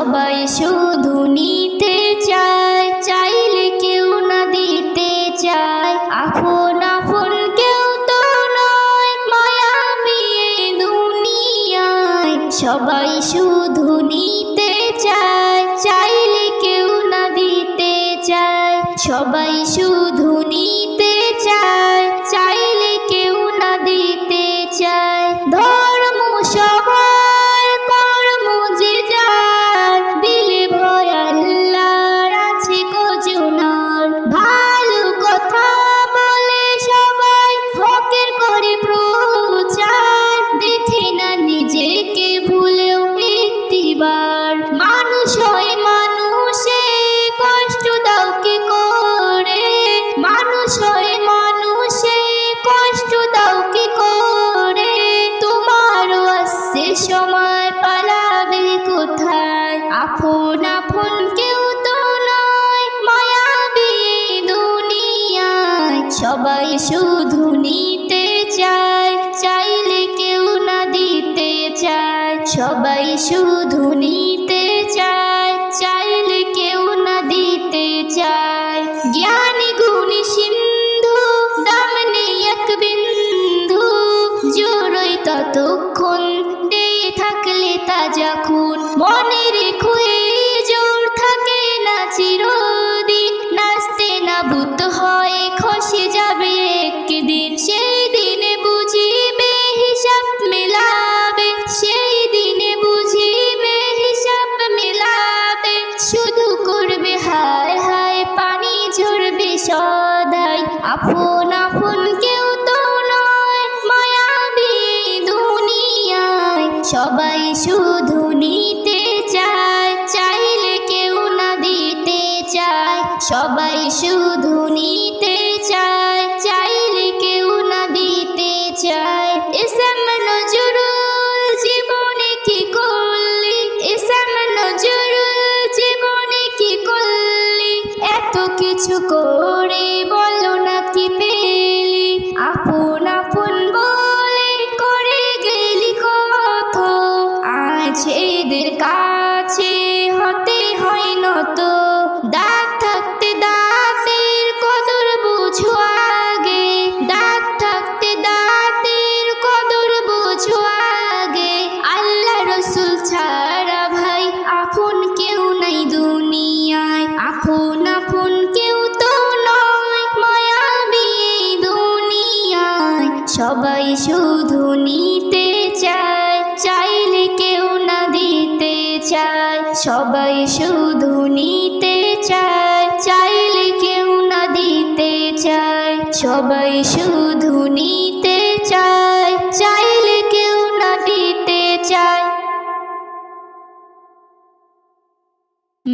അഭയശൂ Krishna. time.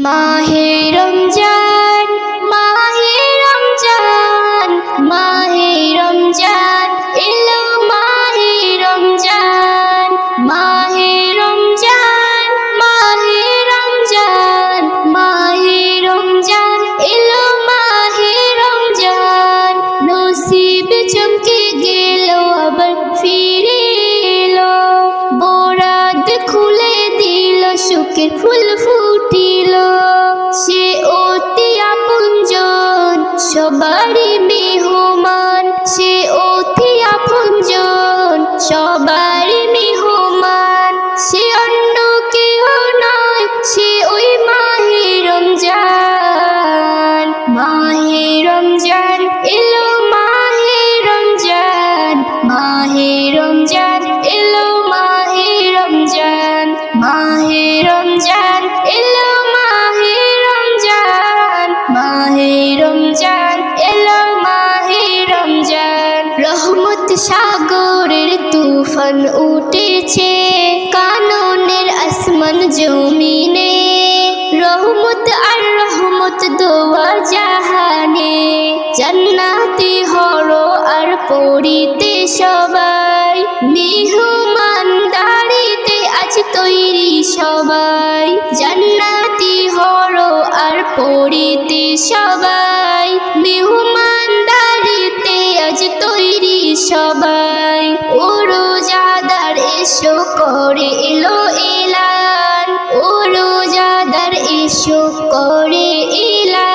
মাহে রমজান মাহে রমজান মাহে রমজান, এলো মাহে রমজান মাহে রমজান মাহে রমজান মাহে রমজান, এলো মাহে রমজান, নসিব চমকে গেল, আবার ফিরে এলো। বরাদ খুলে দিল, সুখের ফুল পড়িতে সবাই মেহমানদারিতে আজ তৈরি সবাই। জান্নাতি হর আর পড়িতে সবাই মেহমানদারিতে আজ তৈরি সবাই। ওরো রোজাদার এসো, করে এলো এলান। ওরো রোজাদার এসো, করে এলান।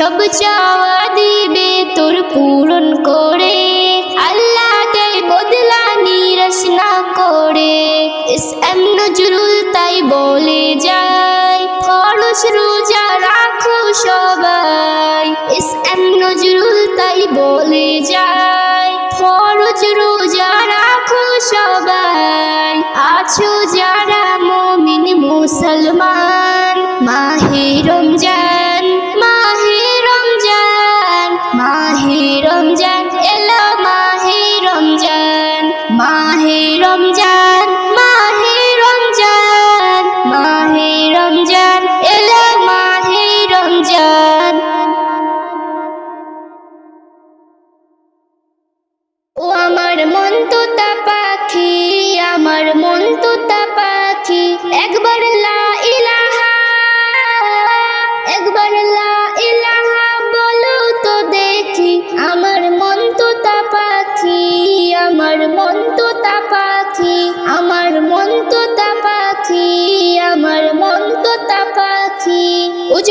সব চাওয়া দিবে তোর পূরণ করে। আল্লাহ দেয় বদলা নিরাশ না করে। এস এম নজরুল তাই বলে যায় খরচ রোজা রাখো সবাই। এস এম নজরুল তাই বলে যায়, ফরজ রোজা রাখো সবাই। আছো যারা মমিন মুসলমান, মাহে রমজান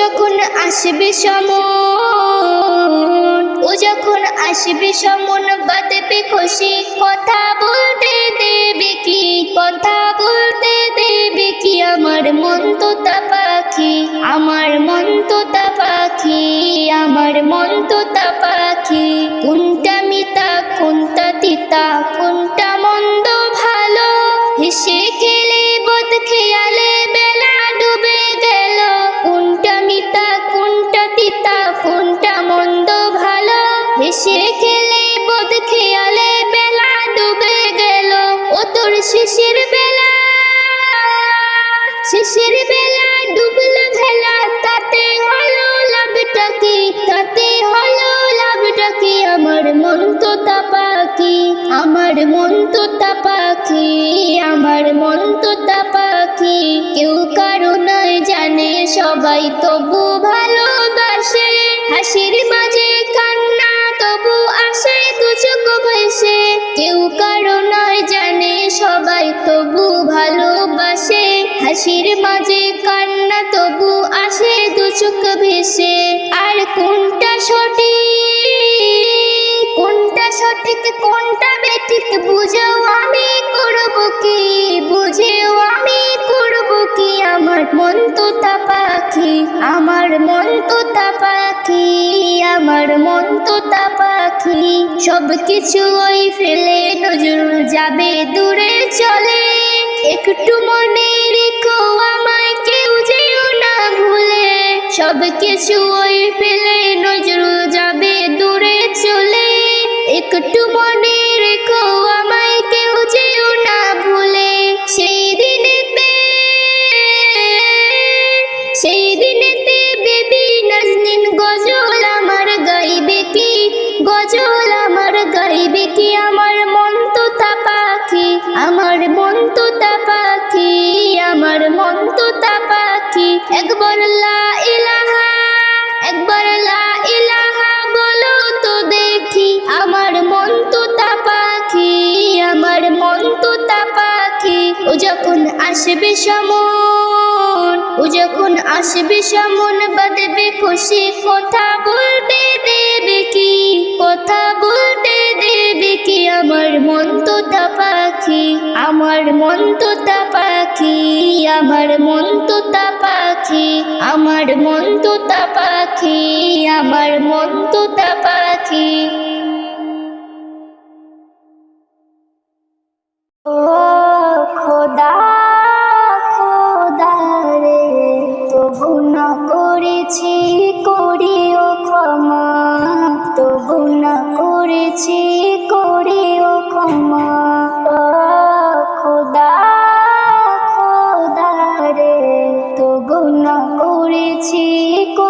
যখন আসবে সমন, ও যখন আসবে সমন বাদবে খুশি। কথা বলতে দেবে কি? কথা বলতে দেবে কি? আমার মন তোতা পাখি, আমার মন তোতা পাখি, আমার মন তোতা পাখি। কোনটা মিতা কোনটা তিতা, কোনটা মন্দ ভালো, হেসে পাখি, কেউ জানে, সবাই তবু ভালোবাসে। হাসির মাঝে কান্না তবু আসে, দুচোখ ভেসে। কেউ জানে, সবাই তবু ভালোবাসে। হাসির মাঝে কান্না তবু আসে ভেসে। আর কোনটা সঠিক কোনটা সঠিক, কোনটা বেঠিক, বুঝেও আমি। করব কি? বুঝেও আমি করব কি? আমার মন তো পাখি, আমার মন তো পাখি, আমার মন তো পাখি। সব কিছু ওই ফেলে নজরুল যাবে দূরে চলে। একটু মনে রেখো আমায় কেউ যেও না ভুলে। সব কিছু ওই ফেলে নজরুল যাবে দূরে চলে। একটু মনে রেখো আমায় আমার মন তো পাখি। একবার লা ইলাহা, একবার লা ইলাহা বলো তো দেখি। আমার মন তো পাখি, আমার মন তো পাখি। ও যখন আসবে সমন, ও যখন আসবে সমন বাদবে খুশি। কথা বলতে দেবে কি? কথা বলতে আমার মন পাখি, আমার মন পাখি, আমার মন পাখি, আমার মন পাখি, আমার মন পাখি। ও খোদা খোদা রে, তবু না করেছি, করিও ক্ষমা, তবু না করেছি করেছি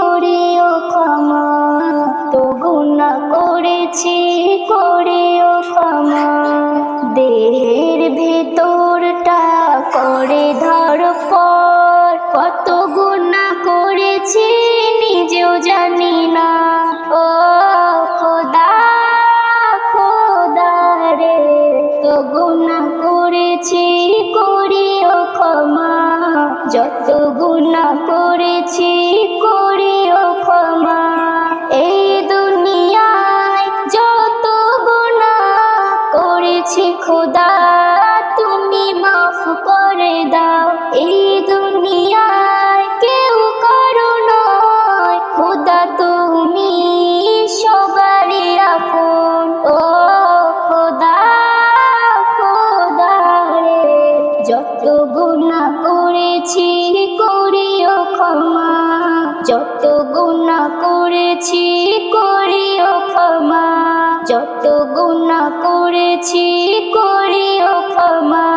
করেছি করিও ক্ষমা।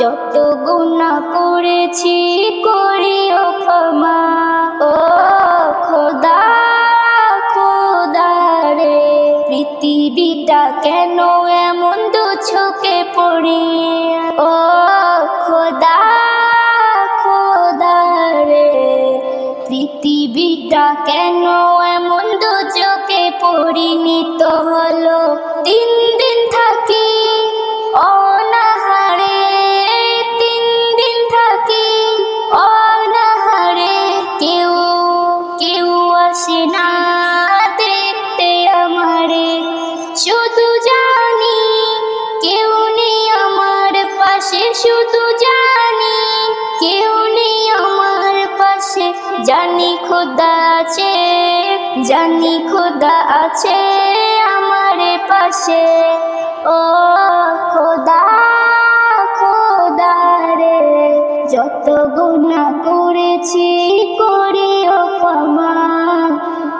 যত গুণা করেছি, করিও ক্ষমা। ও খোদা খোদা রে, পৃথিবীটা কেন এমন দু চোখে পড়ে? ও খোদা খোদা রে, পৃথিবীটা কেন এমন দু চোখে পরিণত হলো আছে আমার পাশে। ও খোদা খোদা রে, যত গুণা করেছি করিও ক্ষমা।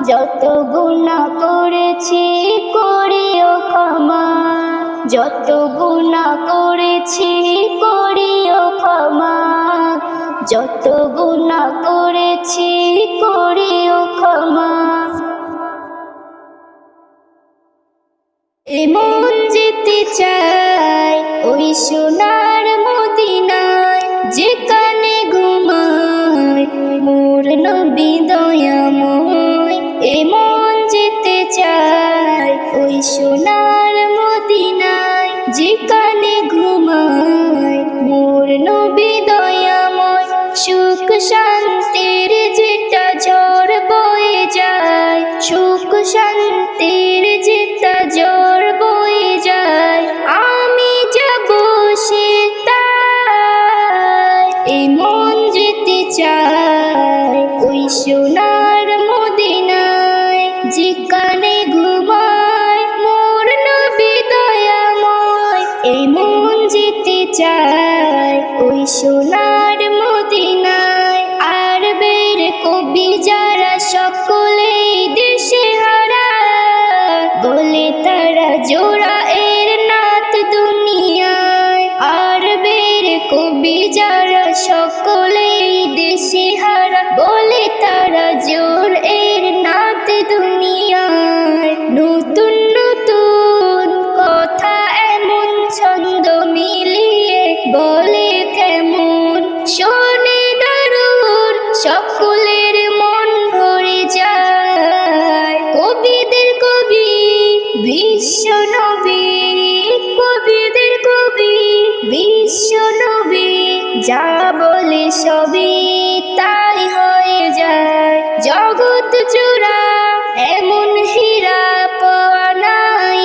যত গুণা করেছি করিও ক্ষমা। যত গুণা করেছি করিও ক্ষমা। যত গুণা করেছি করিও ক্ষমা। এমন যেতে চাই ওই সোনার মদিনায় যেখানে ঘুমায়, মোর নবী দয়াময়। এমন যেতে চাই ওই সোনার মদিনায় যেখানে ঘুমায়, মোর নবী দয়াময়, সুখ শান্তির শোনে দারুণ, সকলের মন ভরে যায়। কবিদের কবি, বিশ্ব নবী, কবিদের কবি, বিশ্ব নবী, যা বলে সবই তাই হয়ে যায়। জগৎ জোড়া, এমন হীরা পাওয়া নাই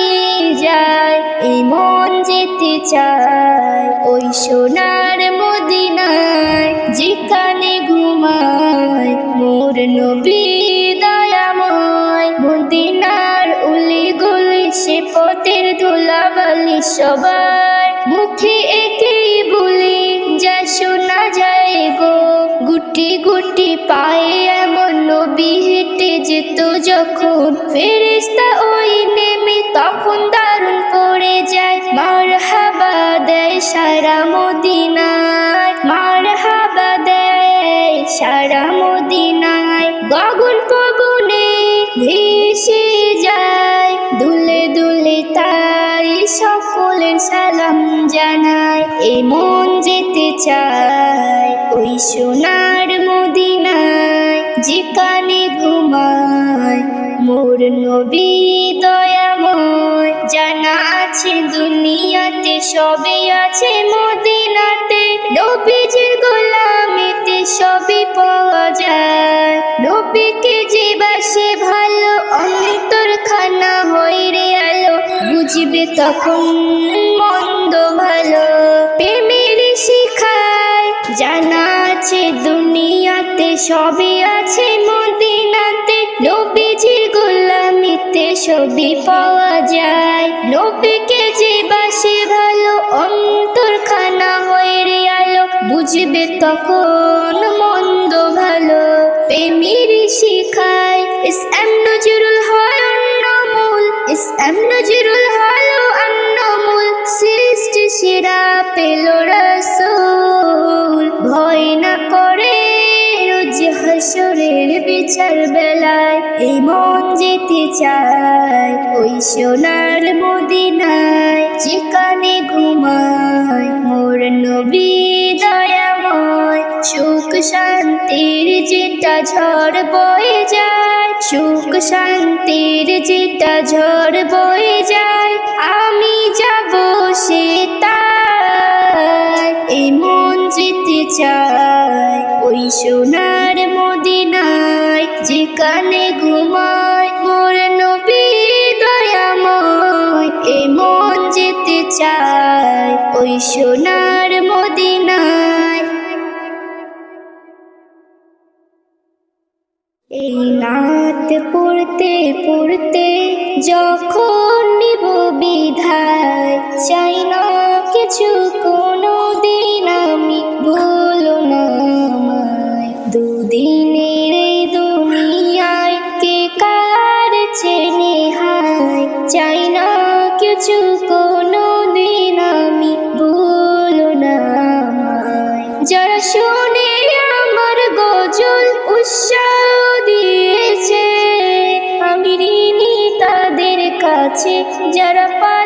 যায়। এই মন যেতে চায়, ওই সোনার সবার মুখে একেই বলি, যা শোনা যায় গো। গুটি গুটি পায়ে এমন নবী হেঁটে যেত যখন। ফেরিস্তা ওই নেমে তখন দারুণ পড়ে যায়। মার হাবা দেয় সারা মদিনায় মার হাবা দেয় সারা সকলের সালাম জানায় এ মন যেতে চায়, ওই সোনার মদিনায়, যেখানে ঘুমায় মোর নবী দয়াময়। জানা আছে দুনিয়াতে সবই আছে মদিনাতে, নবীজির গোলামিতে সবই পাওয়া যায়। নবীকে যে বাসে ভালো অন্তর খানা হই রে বুঝবে তখন মন্দ ভালো। প্রেমের শিখায় জানা আছে, দুনিয়াতে সবই আছে। মদিনাতে নবীজির গোলামিতে সবই পাওয়া যায়। নবীকে যে বাসে ভালো অন্তর খানা হয়ে রে আলো, বুঝবে তখন মন্দ ভালো। প্রেমের শিখায় ইস এম নজরুল হয় অন্যমূল ইস এম নজরুল বিচার বেলায় এই মন যেতে চায়। ওই সোনার মদিনায় যেখানে ঘুমায় মোর নবী দয়াময়। সুখ শান্তির যেটা ঝড় বয়ে যায়, সুখ শান্তির যেটা ঝড় বয়ে যায়, আমি যাব সে তাই এই মন যেতে চায়, ওই সোনার মদিনায় যেখানে ঘুমায় মোর নবী দয়াময়। এ মন যেতে চায় ওই সোনার মদিনায়। এই নাত পড়তে পড়তে যখন নিব বিধায়, চাই না কিছু কোনো দিন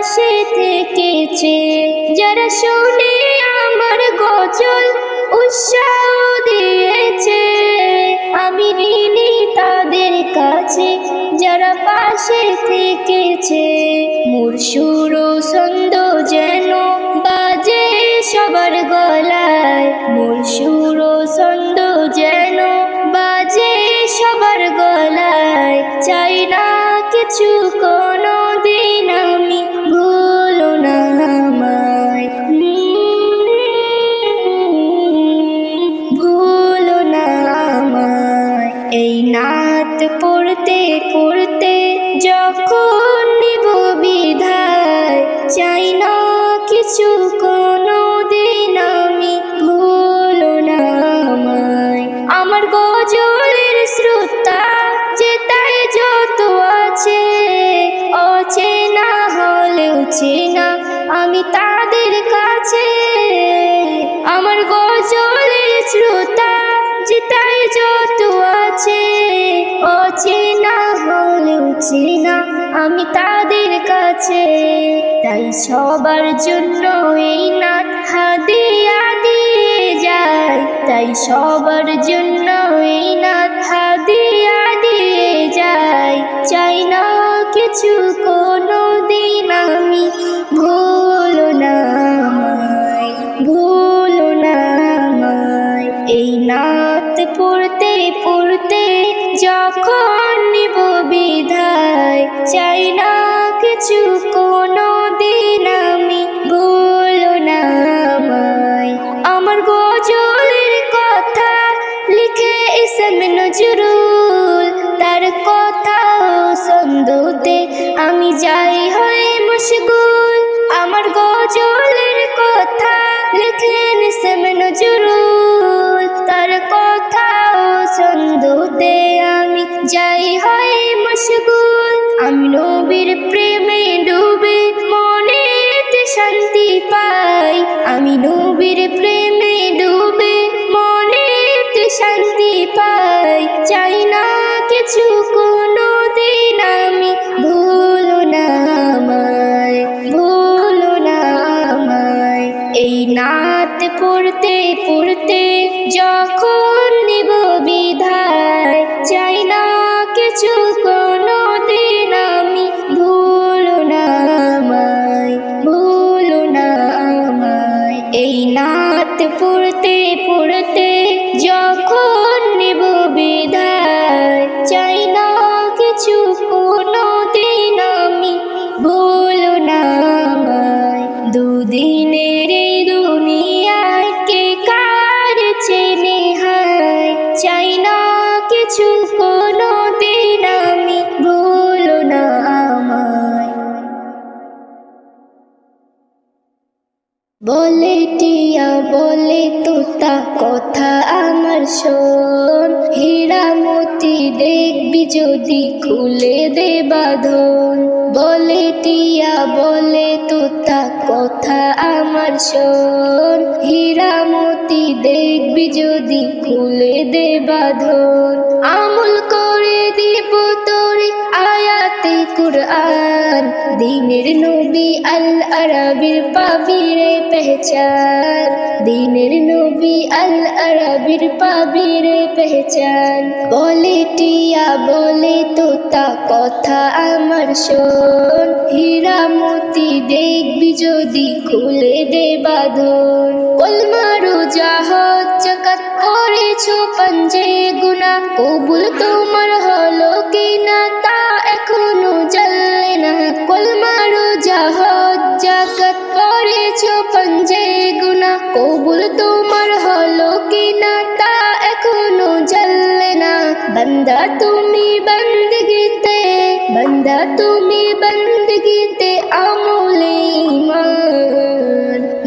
পাশে থেকেছে। যারা শুনে আমার গজল উৎসাহ দিয়েছে, আমি ঋণী তাদের কাছে। যারা পাশে থেকেছে, মোর সুর ছন্দ যেন বাজে সবার গলায়। মোর সুর ছন্দ যেন বাজে সবার গলায়। চাই না কিছু কোনো যখন চাই না কিছু, কোনো দিন আমি না আমার গজলের শ্রোতা আছে, অচেনা হলেও চেনা আমি তাদের কাছে। আমার গজলের শ্রোতা আছে, অচেনা হলেও চেনা আমি তাদের কাছে, তাই সবার জন্য এই নাট হাদিয়া দিয়ে যায় তাই সবার জন্য এই নাট হাদিয়া দিয়ে যায় চাই না কিছু কোনো দিন আমি ভুলো না ভুলো না নাত পড়তে পড়তে যখন কিছু কোনো দিন আমি ভুলো না আমার গজলের কথা লিখে ইসম নজরুল, তার কথা সন্দুতে আমি যাই হই মশগুল। আমার গজলের কথা লিখেন ইসম নজরুল, তার কথা সন্দুতে আমি যাই আমি নবীর প্রেমে ডুবে মনেতে শান্তি পাই। আমি নবীর প্রেমে ডুবে মনেতে শান্তি পাই। চাই না কিছু কোনো দিন আমি ভুলো না ভুলো না এই নাত পড়তে পড়তে যখন কিছু দিন আমি ভুলো না দুদিনের এই দুনিয়ায় কে কার চেনে হায়? চাই না কিছু কোনো দিন আমি ভুলো না আমায়। বলে টিয়া, বলে তোতা আমার শোন হীরা মতি দেখবি যদি খুলে দে বাঁধন। বলে টিয়া, বলে তোতা, কথা আমার শোন। হীরা মতি দেখবি যদি খুলে দে বাঁধন। আমল করে দিব তোরে আয়াতে কুরআন, দিনের নবী আল আরবির পাবিরে পেহচান, দিনের নবী আল আরবির পাবিরে পেহচান। বলে টিয়া, বলে তোতা, কথা আমার শোন। হীরা মতি দেখবি যদি, খুলে দে বাঁধন। কলমারু জাহাজ চাকাত করেছ পঞ্জে গুনা কবুল তোমার হলো কিনা? কবুল তোমার হলো কিনা তা এখনও জানলে না। বন্দা তুমি বন্দগিতে, বন্দা তুমি বন্দগিতে আমলে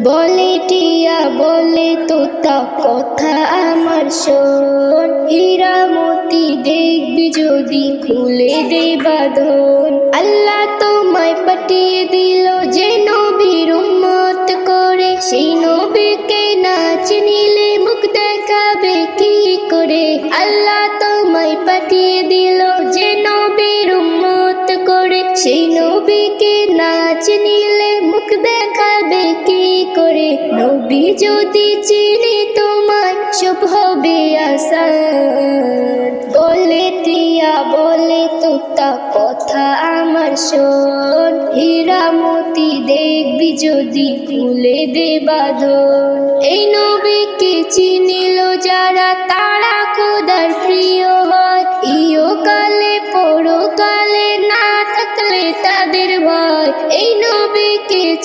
বলে টিয়া, বলে তোতা, কথা আমার শোন। হীরা মতি দেখবি যদি, খুলে দে বাঁধন। আল্লাহ তোমায় পাঠিয়ে দিল যে নাচ নিলে মুখ দেখাবে কি করে? আল্লাহ তোমায় পাঠিয়ে দিল যেন উম্মত। করে নবীকে নাচ নিলে মুখ দেখাবে কি করে? নবী যদি চিনি তোমায়, সব হবে আসান। বলে টিয়া বলে তোতা, কথা আমার শোন। হীরা মতি দেখবি যদি খুলে দে বাঁধন। এই নবীকে চিনিল যারা, তারা খোদার প্রিয় হয়।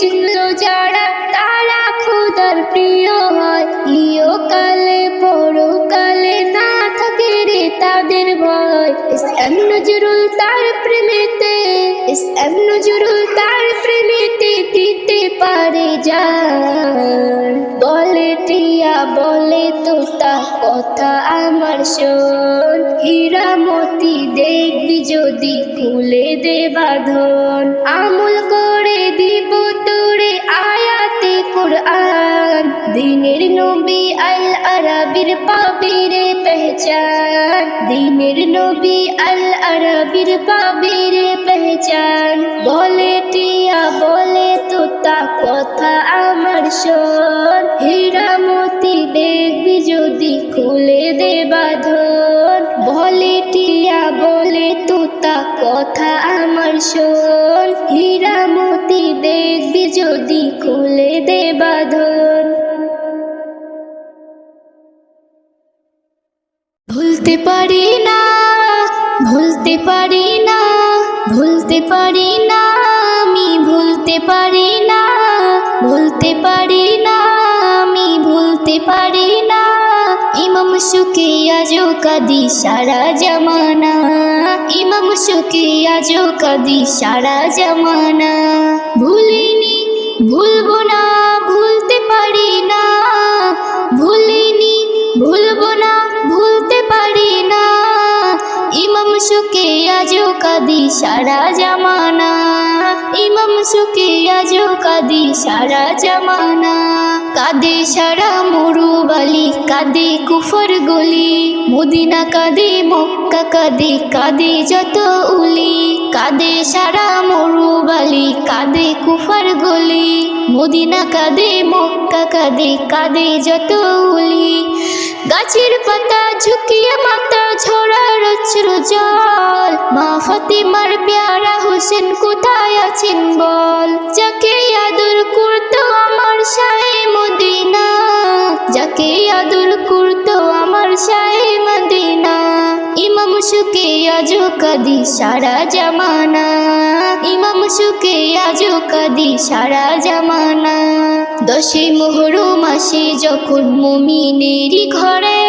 চিনল যারা, তারা খোদার প্রিয় হয়। ইয় কালে পরকালে না থাকে রে তাদের ভয়। ইসলাম নজরুল তার প্রেমেতে ইসলাম নজরুল তার পারে যার। বলে টিয়া, বলে তোতা, কথা আমার শোন। হীরা মতি দেখবি যদি খুলে দে বাঁধন। আমল করে দিব তোরে আয়াতে কুরআন দিনের নবী আল আরবির পাবিরে পেহচান। দিনের নবী আল আরবির পাবিরে পেহচান। বলে টিয়া, বলে তোতা কথা আমার শোন। হীরা মতি দেখবি যদি খুলে দে বাঁধন। বলে টিয়া, বলে তোতা কথা আমার শোন। হীরা মতি দেখবি যদি খুলে দে বাঁধন। ভুলতে পারি না, ভুলতে পারি না, ভুলতে পারি না, আমি ভুলতে পারি না, ভুলতে পারি না, আমি ভুলতে পারি না, ইমাম সুখে আজো কাদি সারা জামানা, ইমাম সুখে আজো কাদি সারা জামানা, ভুলিনি, ভুলবো না। সুখে আজো কাদি সারা জামানা। ইমাম সুখে আজো কাদি সারা জামানা। কাদে সারা মরু বালি কাদে কুফর গলি। মদিনা কাদে, মক্কা কাদে কাদে যত উলি। কাদে সারা মরু বালি কাদে কুফর গলি। মদিনা কাদে, মক্কা কাদে কাদে যত উলি। গাছের পাতা ঝুঁকিয়ে মাথা ঝরার অশ্র জল। মা ফাতেমার পেয়ারা হোসেন কোথায় আছেন বল? যাকে আদর করতো আমার শাহে মদিনা। যাকে আদর করতো আমার শাহে মদিনা। ইমাম সুকে আজো কাদি সারা জামানা। ইমাম সুকে আজো কাদি সারা জামানা। দশে মোহরো মাসে যখন মমিনেরই ঘরে।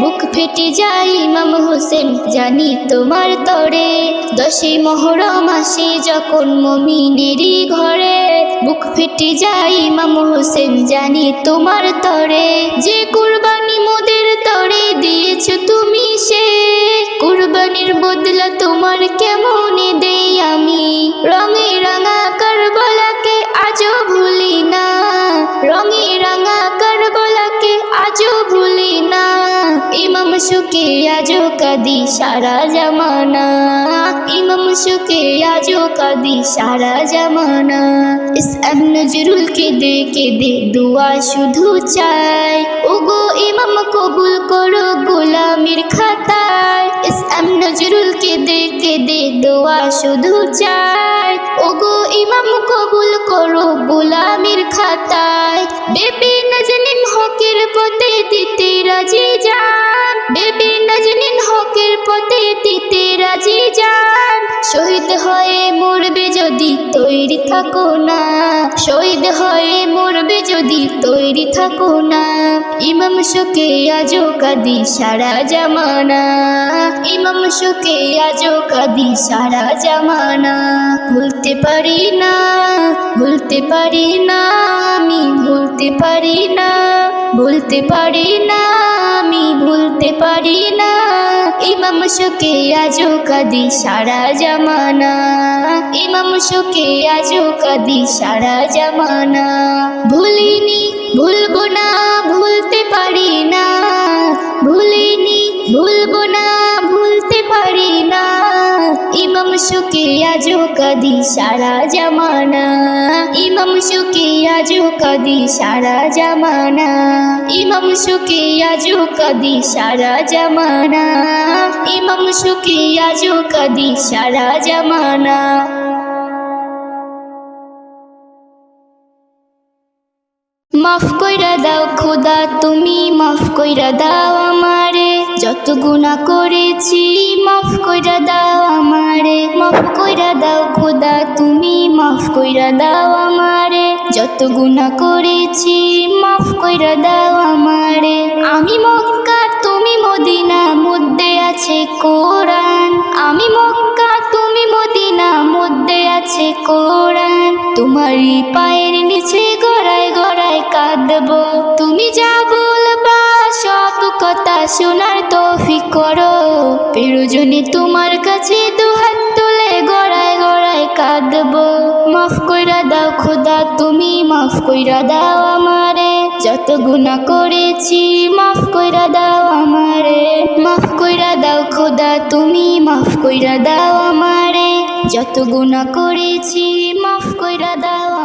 বুক ফেটে যায় ইমাম হোসেন জানি তোমার তরে। দশে মোহরো মাসে যখন মমিনেরই ঘরে। বুক ফেটে যায় ইমাম হোসেন জানি তোমার তরে। যে কুরবানি মোদের তরে দিয়েছ তুমি সে। কুরবানির বদলা তোমার কেমন দেই আমি? রঙে রাঙা কারবালাকে আজও ভুলি না। সুকে আজও কাদি সারা জামানা। ইমাম সুকে আজও কাদি সারা জামানা। ইস নজরুল কে দে দুয়া শুধু চাই। ওগো ইমাম কবুল করো গোলামির খাতায়। ইস নজরুল কে দে দোয়া শুধু চাই। ওগো ইমাম কবুল করো গোলামির খাতায়। বেবি হকের পথে দিতে রাজি যান। বেবি নজনিন হকের পথে দিতে রাজি যান। শহীদ হয়ে মরবে যদি তৈরি থাকো না। শহীদ হয়ে মরবে যদি তৈরি থাকো না। ইমাম শোকে আজো কাদি সারা জামানা। ইমাম শোকে আজো কাদি সারা জামানা। ভুলতে পারি না, ভুলতে পারি না, আমি ভুলতে পারি না। ভুলতে পারি না, আমি ভুলতে পারি না। ইমাম শোকে আজো কাদি সারা জামানা। ইমাম শোকে আজো কাদি সারা জামানা। ভুলিনি, ভুলবো না, ভুলতে পারি না। ভুলিনি, ভুলবো না, ভুলতে পারি না। ইমাম শোকে আজো কাদি সারা জামানা। ইমাম শোকে আজো কাদি সারা জামানা। ইমাম শোকে আজো কাদি সারা জামানা। ইমাম শোকে আজো কাদি সারা জামানা। মাফ কইরা দাও খোদা, তুমি মাফ কইরা দাও আমারে। যত গুণা করেছি, মাফ কইরা দাও দাও খোদা, তুমি মাফ কইরা দাও আমারে। যত গুণা করেছি, মাফ কইরা দাও আমারে। আমি মক্কা তুমি মদিনা মধ্যে আছে কোরআন। আমি মক্কা তুমি মদিনা মধ্যে আছে কোরআন। তোমারই পায়ের নিচে গড়ায় গড়ায় কাঁদবো। তুমি যা বলবা, সব কথা শোনার তৌফিক করো। প্রয়োজনে তোমার কাছে দুহাত গড়ায় গড়ায় কাঁদব। মাফ কইরা দাও খোদা, তুমি মাফ কইরা দাও আমারে। যত গুণা করেছি মাফ কইরা দাও আমারে। মাফ কইরা দাও খোদা, তুমি মাফ কইরা দাও আমারে। যত গুণা করেছি মাফ কইরা দাও